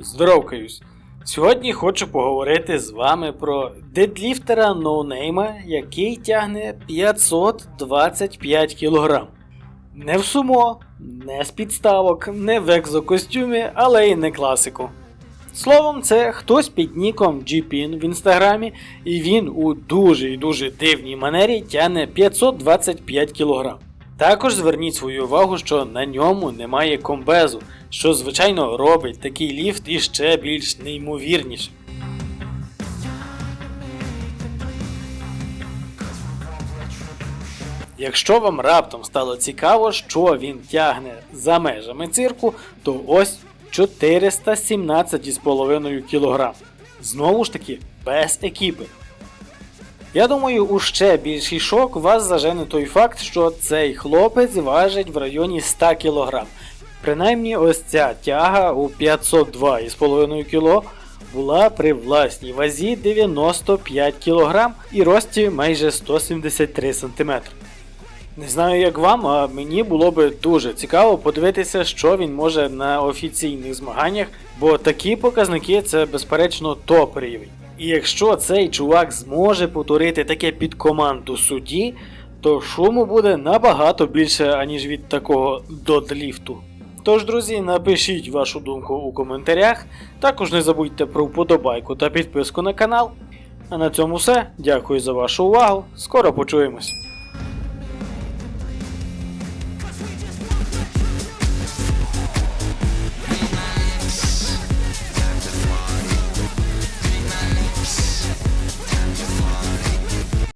Здоровкаюсь. Сьогодні хочу поговорити з вами про дедліфтера ноунейма, який тягне 525 кг. Не в сумо, не з підставок, не в екзокостюмі, але й не класику. Словом, це хтось під ніком GPIN в інстаграмі, і він у дуже і дуже дивній манері тягне 525 кг. Також зверніть свою увагу, що на ньому немає комбезу, що звичайно робить такий ліфт іще більш неймовірнішим. Якщо вам раптом стало цікаво, що він тягне за межами цирку, то ось 417,5 кг. Знову ж таки, без екіпи. Я думаю, у ще більший шок вас зажене той факт, що цей хлопець важить в районі 100 кг. Принаймні, ось ця тяга у 502,5 кг була при власній вазі 95 кг і рості майже 173 см. Не знаю як вам, а мені було би дуже цікаво подивитися, що він може на офіційних змаганнях, бо такі показники це безперечно топ рівень. І якщо цей чувак зможе повторити таке під команду судді, то шуму буде набагато більше, аніж від такого додліфту. Тож, друзі, напишіть вашу думку у коментарях. Також не забудьте про вподобайку та підписку на канал. А на цьому все. Дякую за вашу увагу. Скоро почуємось.